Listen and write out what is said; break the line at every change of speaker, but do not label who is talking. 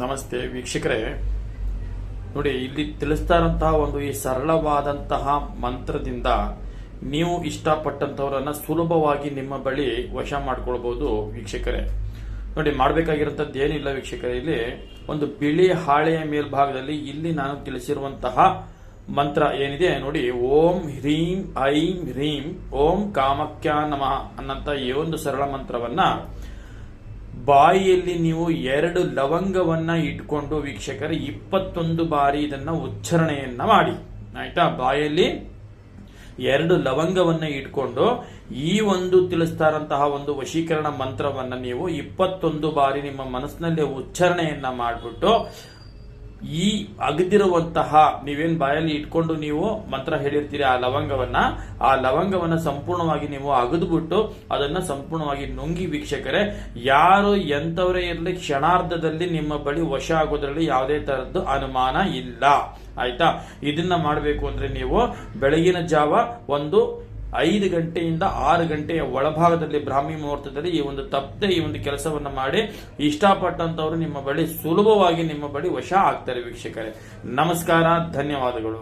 ನಮಸ್ತೆ ವೀಕ್ಷಕರೇ. ನೋಡಿ, ಇಲ್ಲಿ ತಿಳಿಸ್ತಾ ಇರೋಂತಹ ಒಂದು ಈ ಸರಳವಾದಂತಹ ಮಂತ್ರದಿಂದ ನೀವು ಇಷ್ಟಪಟ್ಟಂತವರನ್ನ ಸುಲಭವಾಗಿ ನಿಮ್ಮ ಬಳಿ ವಶ ಮಾಡ್ಕೊಳ್ಬಹುದು ವೀಕ್ಷಕರೇ. ನೋಡಿ ಮಾಡಬೇಕಾಗಿರೋಂಥದ್ದು ಏನಿಲ್ಲ ವೀಕ್ಷಕರೇ, ಇಲ್ಲಿ ಒಂದು ಬಿಳಿ ಹಾಳೆಯ ಮೇಲ್ಭಾಗದಲ್ಲಿ ಇಲ್ಲಿ ನಾನು ತಿಳಿಸಿರುವಂತಹ ಮಂತ್ರ ಏನಿದೆ, ನೋಡಿ, ಓಂ ಹ್ರೀಂ ಐಂ ಹ್ರೀಂ, ಓಂ ಕಾಮಕ್ಯ ನಮಃ ಅನ್ನಂತ ಈ ಒಂದು ಸರಳ ಮಂತ್ರವನ್ನ ಬಾಯಿಯಲ್ಲಿ ನೀವು ಎರಡು ಲವಂಗವನ್ನ ಇಟ್ಕೊಂಡು ವೀಕ್ಷಕರು, ಇಪ್ಪತ್ತೊಂದು ಬಾರಿ ಇದನ್ನ ಉಚ್ಚಾರಣೆಯನ್ನ ಮಾಡಿ. ಆಯ್ತಾ? ಬಾಯಲ್ಲಿ ಎರಡು ಲವಂಗವನ್ನ ಇಟ್ಕೊಂಡು ಈ ಒಂದು ತಿಳಿಸ್ತಾರಂತಹ ಒಂದು ವಶೀಕರಣ ಮಂತ್ರವನ್ನ ನೀವು ಇಪ್ಪತ್ತೊಂದು ಬಾರಿ ನಿಮ್ಮ ಮನಸ್ಸಿನಲ್ಲಿ ಉಚ್ಚಾರಣೆಯನ್ನ ಮಾಡಿಬಿಟ್ಟು ಈ ಅಗದಿರುವಂತಹ ನೀವೇನ್ ಬಾಯಲ್ಲಿ ಇಟ್ಕೊಂಡು ನೀವು ಮಂತ್ರ ಹೇಳಿರ್ತೀರಿ ಆ ಲವಂಗವನ್ನ ಆ ಲವಂಗವನ್ನ ಸಂಪೂರ್ಣವಾಗಿ ನೀವು ಅಗದ್ಬಿಟ್ಟು ಅದನ್ನ ಸಂಪೂರ್ಣವಾಗಿ ನುಂಗಿ ವೀಕ್ಷಕರೇ, ಯಾರು ಎಂಥವರೇ ಇರಲಿ ಕ್ಷಣಾರ್ಧದಲ್ಲಿ ನಿಮ್ಮ ಬಳಿ ವಶ ಆಗೋದ್ರಲ್ಲಿ ಯಾವುದೇ ತರದ್ದು ಅನುಮಾನ ಇಲ್ಲ. ಆಯ್ತಾ? ಇದನ್ನ ಮಾಡಬೇಕು ಅಂದ್ರೆ ನೀವು ಬೆಳಗಿನ ಜಾವ ಒಂದು ಐದು ಗಂಟೆಯಿಂದ ಆರು ಗಂಟೆಯ ಒಳಭಾಗದಲ್ಲಿ ಬ್ರಾಹ್ಮಿ ಮುಹೂರ್ತದಲ್ಲಿ ಈ ಒಂದು ತಪ್ಪದೆ ಈ ಒಂದು ಕೆಲಸವನ್ನು ಮಾಡಿ ಇಷ್ಟಪಟ್ಟಂತವರು ನಿಮ್ಮ ಬಳಿ ಸುಲಭವಾಗಿ ನಿಮ್ಮ ಬಳಿ ವಶ ಆಗ್ತಾರೆ ವೀಕ್ಷಕರೇ. ನಮಸ್ಕಾರ, ಧನ್ಯವಾದಗಳು.